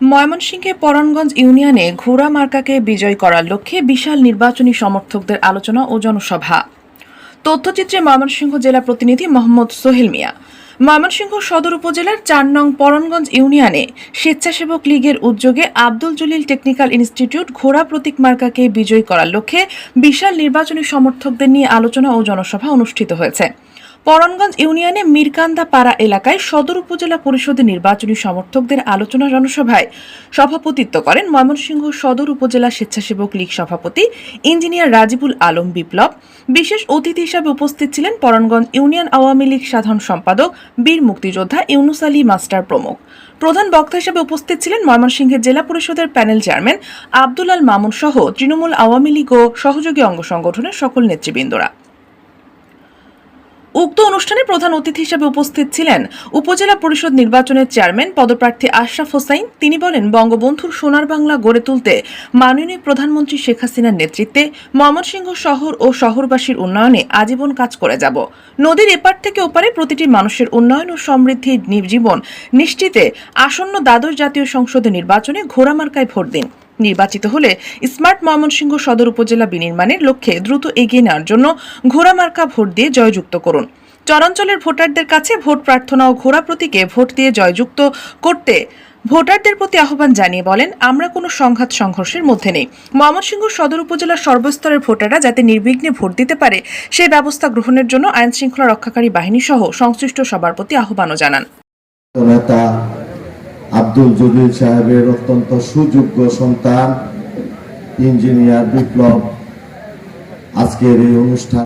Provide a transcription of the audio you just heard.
ময়মনসিংহে পরাণগঞ্জ ইউনিয়নে ঘোড়া মার্কাকে বিজয় করার লক্ষ্যে বিশাল নির্বাচনী সমর্থকদের আলোচনা ও জনসভা। তথ্যচিত্রে ময়মনসিংহ জেলা প্রতিনিধি মোহাম্মদ সোহেল মিয়া। ময়মনসিংহ সদর উপজেলার চার নং পরনগঞ্জ ইউনিয়নে স্বেচ্ছাসেবক লীগের উদ্যোগে আব্দুল জলিল টেকনিক্যাল ইনস্টিটিউট ঘোড়া প্রতীক মার্কাকে বিজয়ী করার লক্ষ্যে বিশাল নির্বাচনী সমর্থকদের নিয়ে আলোচনা ও জনসভা অনুষ্ঠিত হয়েছে। পরণগঞ্জ ইউনিয়নে মিরকান্দা পাড়া এলাকায় সদর উপজেলা পরিষদের নির্বাচনী সমর্থকদের আলোচনা জনসভায় সভাপতিত্ব করেন ময়মনসিংহ সদর উপজেলা স্বেচ্ছাসেবক লীগ সভাপতি ইঞ্জিনিয়ার রাজিবুল আলম বিপ্লব। বিশেষ অতিথি হিসাবে উপস্থিত ছিলেন পরণগঞ্জ ইউনিয়ন আওয়ামী লীগ সাধারণ সম্পাদক বীর মুক্তিযোদ্ধা ইউনুস আলী মাস্টার প্রমুখ। প্রধান বক্তা হিসেবে উপস্থিত ছিলেন ময়মনসিংহের জেলা পরিষদের প্যানেল চেয়ারম্যান আব্দুল আল মামুন সহ তৃণমূল আওয়ামী লীগ ও সহযোগী অঙ্গ সংগঠনের সকল নেতৃবৃন্দরা। উক্ত অনুষ্ঠানে প্রধান অতিথি হিসেবে উপস্থিত ছিলেন উপজেলা পরিষদ নির্বাচনের চেয়ারম্যান পদপ্রার্থী আশরাফ হোসাইন। তিনি বলেন, বঙ্গবন্ধুর সোনার বাংলা গড়ে তুলতে মাননীয় প্রধানমন্ত্রী শেখ হাসিনার নেতৃত্বে ময়মনসিংহ শহর ও শহরবাসীর উন্নয়নে আজীবন কাজ করে যাব। নদীর এপার থেকে ওপারে প্রতিটি মানুষের উন্নয়ন ও সমৃদ্ধির জীবন নিশ্চিতে আসন্ন দ্বাদশ জাতীয় সংসদ নির্বাচনে ঘোড়ামার্কায় ভোট দিন। নির্বাচিত হলে স্মার্ট ময়মনসিংহ সদর উপজেলা বিনির্মাণের লক্ষ্যে দ্রুত এগিয়ে নেওয়ার জন্য ঘোড়ামার্কা ভোট দিয়ে জয়যুক্ত করুন। চরাঞ্চলের ভোটারদের কাছে ভোট প্রার্থনা ও ঘোড়া প্রতীকে ভোট দিয়ে জয়যুক্ত করতে ভোটারদের প্রতি আহ্বান জানিয়ে বলেন, আমরা কোনো সংঘাত সংঘর্ষের মধ্যে নেই। ময়মনসিংহ সদর উপজেলার সর্বস্তরের ভোটাররা যাতে নির্বিঘ্নে ভোট দিতে পারে সেই ব্যবস্থা গ্রহণের জন্য আইন শৃঙ্খলা রক্ষাকারী বাহিনী সহ সংশ্লিষ্ট সবার প্রতি আহ্বানও জানান। আব্দুল জলিল সাহেবের অত্যন্ত সুযোগ্য সন্তান ইঞ্জিনিয়ার বিপ্লব। আজকের এই অনুষ্ঠান